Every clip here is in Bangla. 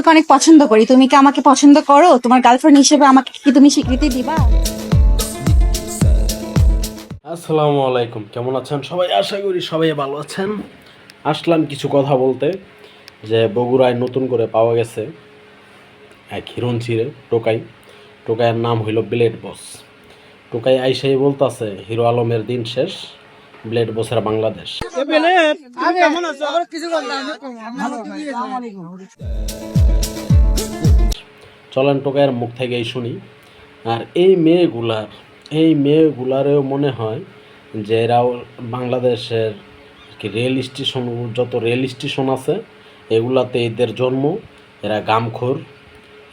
তোমাকে অনেক পছন্দ করি। তুমি কি আমাকে পছন্দ করো? তোমার গার্লফ্রেন্ড হিসেবে আমাকে কি তুমি স্বীকৃতি দিবা? আসসালামু আলাইকুম। কেমন আছেন সবাই? আশা করি সবাই ভালো আছেন। আসলাম কিছু কথা বলতে, যে বগুড়ায় নতুন করে পাওয়া গেছে এক হিরণ চিরে টোকাই। টোকাইয়ের নাম হইল ব্লেড বস টোকাই আইসাই বলতাছে, হিরো আলমের দিন শেষ ব্লেড বসের বাংলাদেশ। চলেন টোকাইয়ের মুখ থেকেই শুনি। আর এই মেয়েগুলার এই মেয়েগুলারেও মনে হয় যে এরাও বাংলাদেশের কি রেল স্টেশন যত রেল স্টেশন আছে এগুলাতে এদের জন্ম এরা গামখোর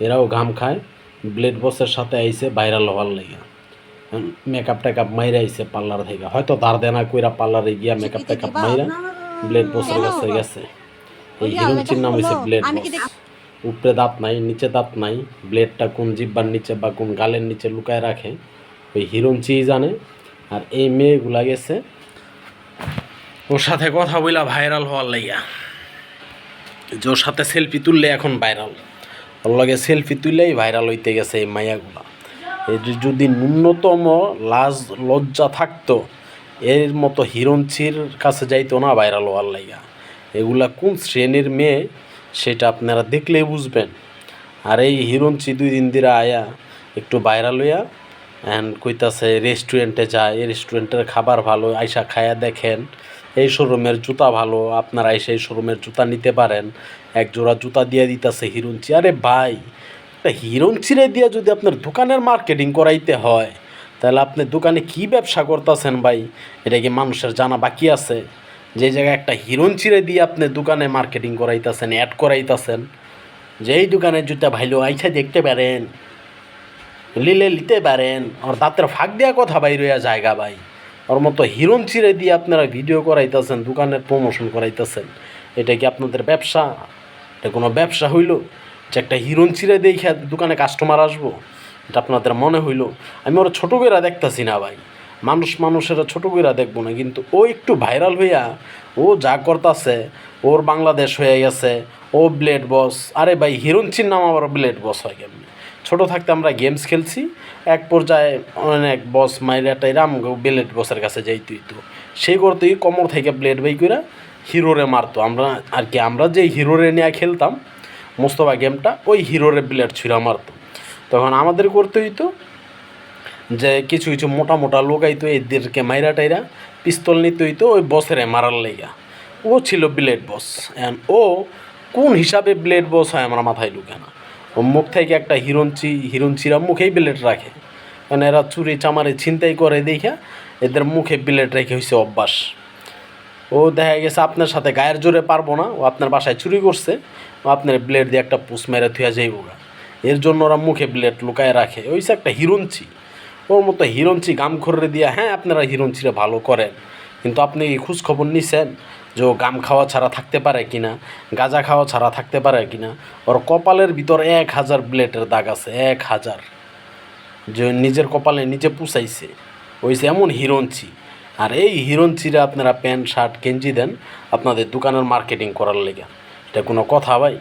এরাও গাম খায়। ব্লেড বসের সাথে আইসে ভাইরাল হওয়ার লেগে। মেকআপ টেকআপ মাইরা আইসে পার্লার থেকে। হয়তো ধার দেনা কইরা পার্লারে গিয়া মেকআপ টেকআপ মাইরা ব্লেড বসের কাছে গেছে এই হিরোইনটির নাম হইছে ব্লেড বস উপরে দাঁত নাই নিচে দাঁত নাই ব্লেডটা কোন জিব্বার নিচে বা কোন গালের নিচে লুকায় রাখে ওই হিরোইনচিই জানে। আর এই মেয়েগুলা গেছে। ওর সাথে কথা বইলা ভাইরাল হওয়ার লাইয়া যে ওর সাথে সেলফি তুললে এখন ভাইরাল ওর লগে সেলফি তুললেই ভাইরাল হইতে গেছে এই মাইয়াগুলা। যদি ন্যূনতম লাজ, লজ্জা থাকতো, এর মতো হিরণচির কাছে যাইতো না ভাইরাল হওয়ার লাইয়া এগুলা কোন শ্রেণির মেয়ে, সেটা আপনারা দেখলেই বুঝবেন। আর এই হিরণচি দুই দিন দিরা আয়া, একটু ভাইরাল হইয়া অ্যান্ড কইতাছে রেস্টুরেন্টে যায় এই রেস্টুরেন্টের খাবার ভালো, আইসা খায়া দেখেন। এই শোরুমের জুতা ভালো, আপনারা এসে এই শোরুমের জুতা নিতে পারেন। এক জোড়া জুতা দিয়ে দিতেছে হিরণচি আরে ভাই একটা হিরণচিরে দিয়ে যদি আপনার দোকানের মার্কেটিং করাইতে হয়, তাহলে আপনি দোকানে কি ব্যবসা করতেছেন ভাই? এটা কি মানুষের জানা বাকি আছে? যে জায়গায় একটা হিরণ চিরে দিয়ে আপনি দোকানে মার্কেটিং করাইতেছেন অ্যাড করাইতেছেন যে এই দোকানের জুতা ভাইলো আইসা দেখতে পারেন, লিলে নিতে পারেন, ওর দাঁতের ফাঁক দেওয়া কথা বাইর হইয়া জায়গা ভাই। ওর মতো হিরণ চিরে দিয়ে আপনারা ভিডিও করাইতেছেন দোকানের প্রমোশন করাইতেছেন, এটা কি আপনাদের ব্যবসা? এটা কোনো ব্যবসা হইল? যে একটা হিরণ চিরে দেখে দোকানে কাস্টমার আসব, এটা আপনাদের মনে হইল। আমি ওরা ছোটো করে দেখতেছি না ভাই। মানুষ মানুষেরা ছোটো করে দেখব না, কিন্তু ও একটু ভাইরাল হইয়া ও যা করতাছে, ওর বাংলাদেশ হয়ে গেছে, ও ব্লেড বস আরে ভাই হিরণচির নাম আবার ব্লেড বস হয় কেমনি? ছোটো থাকতে আমরা গেমস খেলছি, এক পর্যায়ে অনেক বস মাইরা টাইরাম ব্লেড বসের কাছে যাইতুই তো সেই করতেই কমর থেকে ব্লেড বাই করে হিরোরে মারতো। আমরা আর কি, আমরা যে হিরোরে নিয়ে খেলতাম মোস্তফা গেমটা ওই হিরোরে ব্লেড ছুঁড়া মারতো তখন আমাদের করতে হইতো যে কিছু কিছু মোটা মোটা লোক আইতো, এদেরকে মাইরা টাইরা পিস্তল নিতে হইতো, ওই বসেরে মারার লেগা ও ছিল ব্লেড বস। অ্যান্ড ও কোন হিসাবে ব্লেড বস হয় আমার মাথায় ঢুকে না। ও মুখ থেকে একটা হিরণচি হিরণচিরা মুখেই ব্লেড রাখে। কারণ এরা চুরি চামারে ছিনতাই করে দেখা এদের মুখে ব্লেড রেখে হয়েছে অভ্যাস। ও দেখা গেছে আপনার সাথে গায়ের জোরে পারব না, ও আপনার বাসায় চুরি করছে। আপনার ব্লেড দিয়ে একটা পুষ মেরে থুয়া যাইব এর জন্য ওরা মুখে ব্লেড লুকায় রাখে। ওইসে একটা হিরণচি ওর মতো হিরণচি গাম খররে দিয়া হ্যাঁ আপনারা হিরণচিরে ভালো করেন। কিন্তু আপনি খোঁজ খবর নিছেন যে ও গাম খাওয়া ছাড়া থাকতে পারে কি না গাঁজা খাওয়া ছাড়া থাকতে পারে কি না ওর কপালের ভিতর এক হাজার ব্লেডের দাগ আছে, এক হাজার। যে নিজের কপালে নিজে পুষাইছে। ওইসে এমন হিরণচি আর এই হিরণচিরা আপনারা প্যান্ট, শার্ট, গেঞ্জি দেন আপনাদের দোকানের মার্কেটিং করার লেগে। এটা কোনো কথা ভাই।